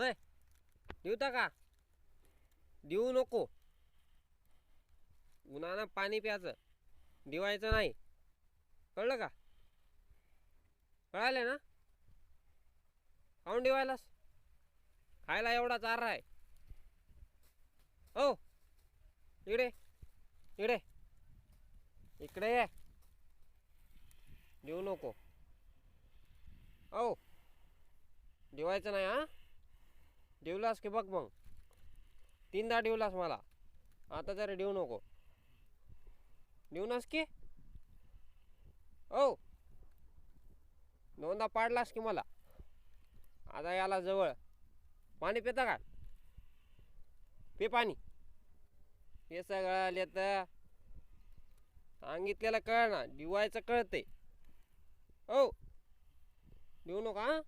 होय देऊता का? देऊ नको. उन्हानं पाणी प्यायचं. दिवायचं नाही. कळलं का? कळाले ना? काऊन दिवायलास? खायला एवढा चारा आहे. हो. इकडे इकडे. इकडे ये. देऊ नको. हो. दिवायचं नाही हा? देवलास की बघ मग. तीनदा देवलास मला. आता जरा देऊ नको. देऊनस की? ओ दोनदा पाडलास की मला. आता याला जवळ. पाणी पिता का? पे पाणी. हे सगळं आले तर सांगितलेलं कळ ना दिवायचं कळते हो देऊ नका हा?